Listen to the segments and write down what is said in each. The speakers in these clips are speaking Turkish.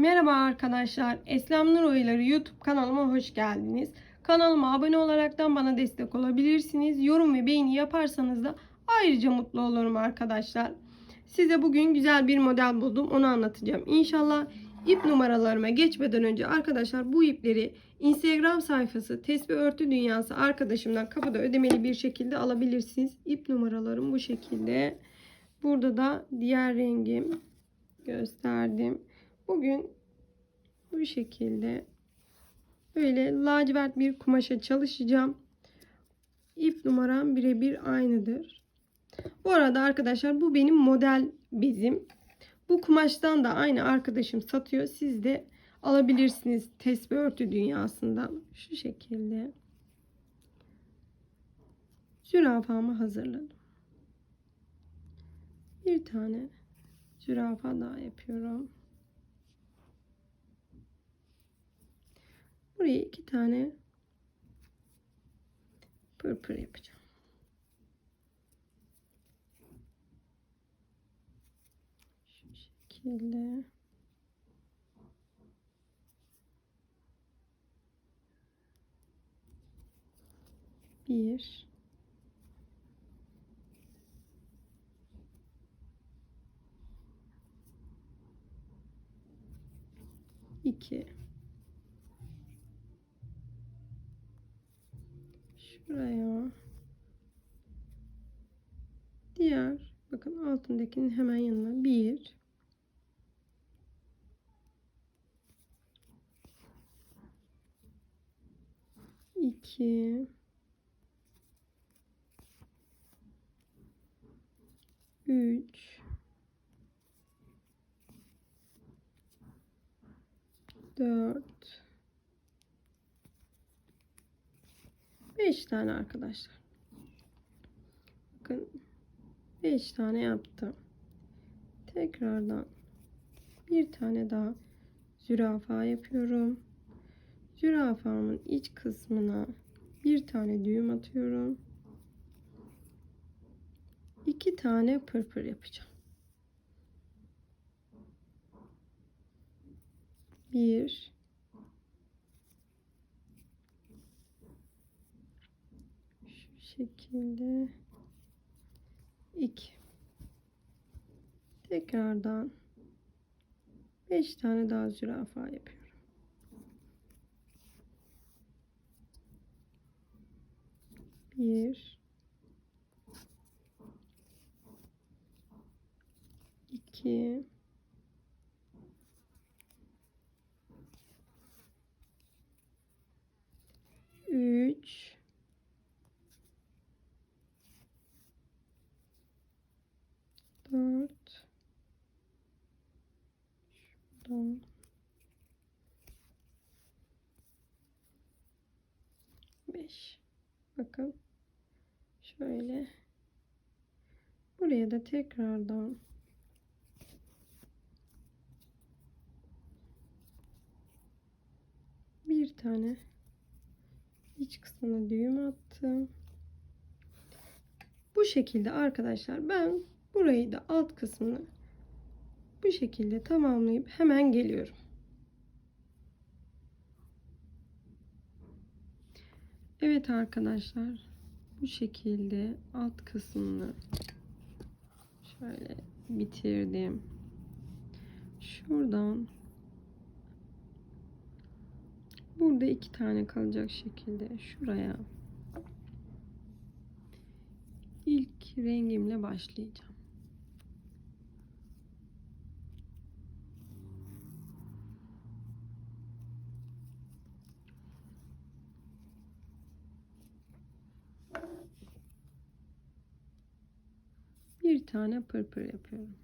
Merhaba arkadaşlar. Eslem Nur Oyları YouTube kanalıma hoş geldiniz. Kanalıma abone olaraktan bana destek olabilirsiniz. Yorum ve beğeni yaparsanız da ayrıca mutlu olurum arkadaşlar. Size bugün güzel bir model buldum. Onu anlatacağım. İnşallah ip numaralarıma geçmeden önce arkadaşlar bu ipleri Instagram sayfası Tesbih Örtü Dünyası arkadaşımdan kapıda ödemeli bir şekilde alabilirsiniz. İp numaralarım bu şekilde. Burada da diğer rengim gösterdim. Bugün bu şekilde böyle lacivert bir kumaşa çalışacağım. İp numaram birebir aynıdır. Bu arada arkadaşlar bu benim model bezim. Bu kumaştan da aynı arkadaşım satıyor. Siz de alabilirsiniz tesbih örtü dünyasından. Şu şekilde. Zürafamı hazırladım. Bir tane zürafa daha yapıyorum. Buraya iki tane pırpır yapacağım. Şekilde. Bir. iki. Şuraya. Diğer bakın altındakinin hemen yanına bir. iki. Üç. Dört. 5 tane arkadaşlar. Bakın 5 tane yaptım. Tekrardan bir tane daha zürafa yapıyorum. Zürafamın iç kısmına bir tane düğüm atıyorum. İki tane pırpır yapacağım. Bir, şu şekilde. İki. Tekrardan beş tane daha zürafa yapıyorum. Bir. İki 5. Bakın. Şöyle. Buraya da tekrardan bir tane iç kısmına düğüm attım. Bu şekilde arkadaşlar ben burayı da alt kısmını bu şekilde tamamlayıp hemen geliyorum. Evet arkadaşlar bu şekilde alt kısmını şöyle bitirdim. Şuradan burada iki tane kalacak şekilde şuraya ilk rengimle başlayacağım. Bir tane pırpır yapıyorum.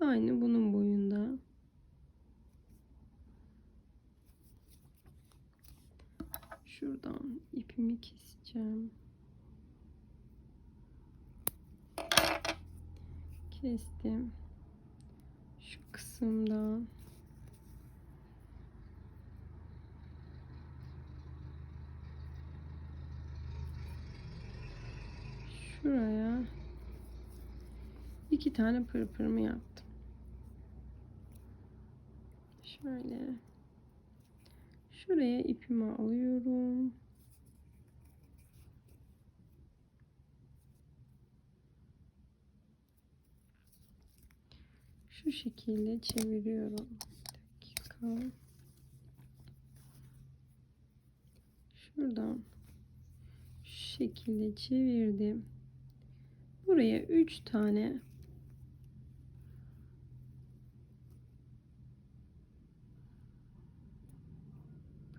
Aynı bunun boyunda. Şuradan ipimi keseceğim. Kestim. Şu kısımdan şuraya iki tane pırpırımı yaptım. Şöyle. Şuraya ipimi alıyorum. Şu şekilde çeviriyorum. Bir dakika. Şuradan şu şekilde çevirdim. Buraya 3 tane.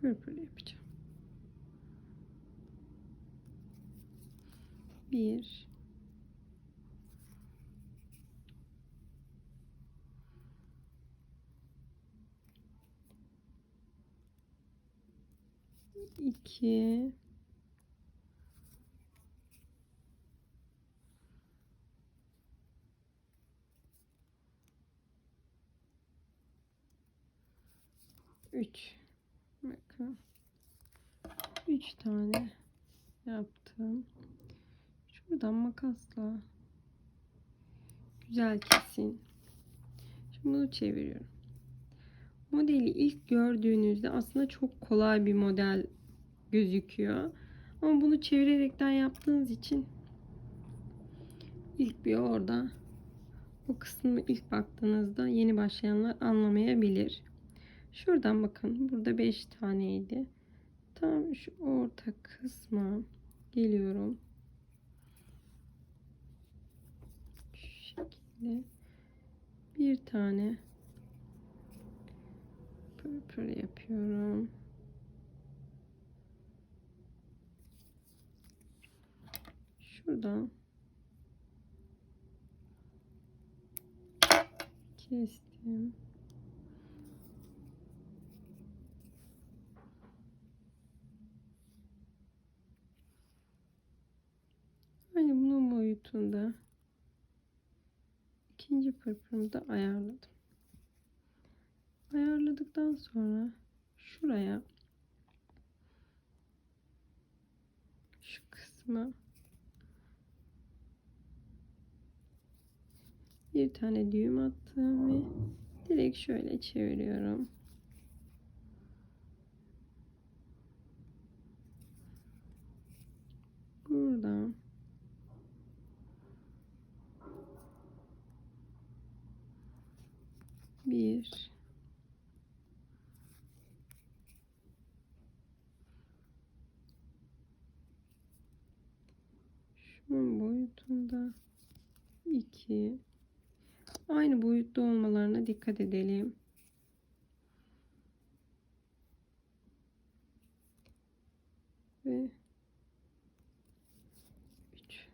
Pırpır yapacağım. Bir. İki üç. Bakın. Üç tane yaptım. Şuradan makasla. Güzel kesin. Şimdi bunu çeviriyorum. Modeli ilk gördüğünüzde aslında çok kolay bir model gözüküyor. Ama bunu çevirerekten yaptığınız için ilk bir orada bu kısmı ilk baktığınızda yeni başlayanlar anlamayabilir. Şuradan bakın. Burada 5 taneydi. Tam şu orta kısma geliyorum. Şu şekilde bir tane pırpır yapıyorum. Şuradan kestim. Aynı boyutunda ikinci pırpırımı da ayarladım. Ayarladıktan sonra şuraya şu kısma bir tane düğüm attım ve direkt şöyle çeviriyorum. Buradan bir şunun boyutunda iki aynı boyutta olmalarına dikkat edelim. Ve 3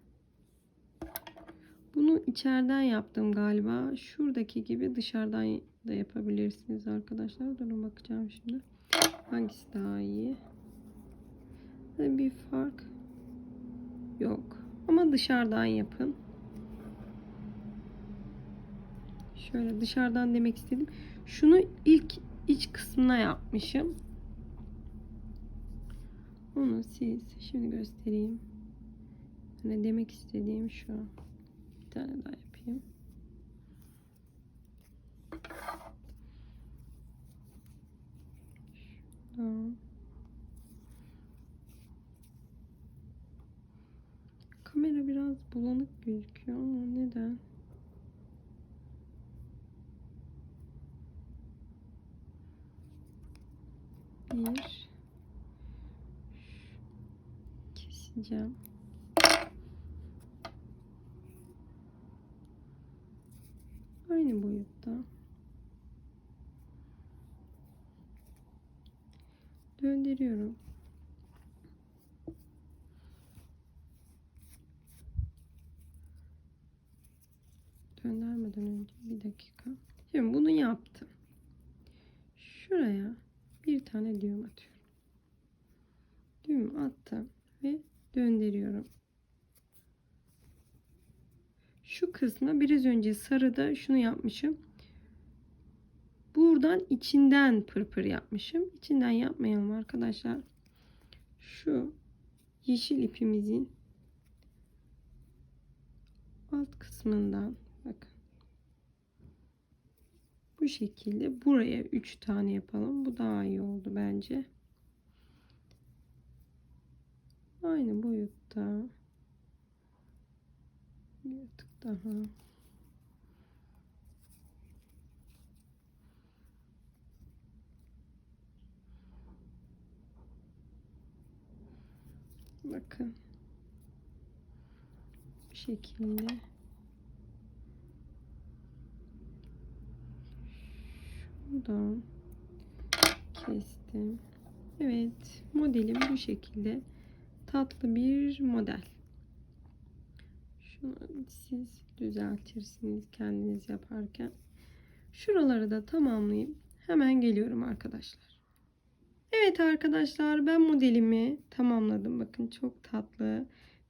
Bunu içeriden yaptım galiba. Şuradaki gibi dışarıdan da yapabilirsiniz arkadaşlar. Durun bakacağım şimdi. Hangisi daha iyi? Bir fark yok. Ama dışarıdan yapın. Şöyle dışarıdan demek istedim. Şunu ilk iç kısmına yapmışım. Onu siz şimdi göstereyim. Hani demek istediğim şu. Tane daha yapayım. Şuradan. Kamera biraz bulanık gözüküyor ama neden? Bir keseceğim. Boyutta. Döndürüyorum. Döndürmeden önce bir dakika. Şimdi bunu yaptım. Şuraya bir tane düğüm atıyorum. Düğüm attım ve döndürüyorum. Şu kısmı biraz önce sarıda şunu yapmışım. Buradan içinden pırpır yapmışım. İçinden yapmayalım arkadaşlar. Şu yeşil ipimizin alt kısmından bakın. Bu şekilde buraya 3 tane yapalım. Bu daha iyi oldu bence. Aynı boyutta. Bir tık daha. Bakın. Bu şekilde. Şuradan kestim. Evet, modelim bu şekilde. Tatlı bir model. Şunu siz düzeltirsiniz kendiniz yaparken. Şuraları da tamamlayayım. Hemen geliyorum arkadaşlar. Evet arkadaşlar ben modelimi tamamladım. Bakın çok tatlı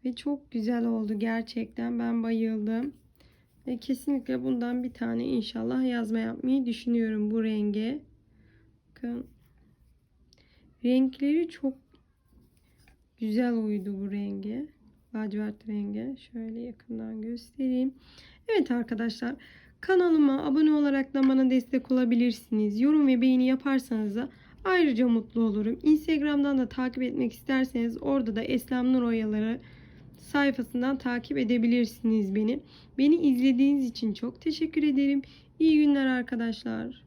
ve çok güzel oldu. Gerçekten ben bayıldım. Ve kesinlikle bundan bir tane inşallah yazma yapmayı düşünüyorum bu renge. Bakın. Renkleri çok güzel uydu bu renge. Lacivert renge. Şöyle yakından göstereyim. Evet arkadaşlar kanalıma abone olarak da bana destek olabilirsiniz. Yorum ve beğeni yaparsanız da ayrıca mutlu olurum. Instagram'dan da takip etmek isterseniz orada da Eslem Nur Oyaları sayfasından takip edebilirsiniz beni. Beni izlediğiniz için çok teşekkür ederim. İyi günler arkadaşlar.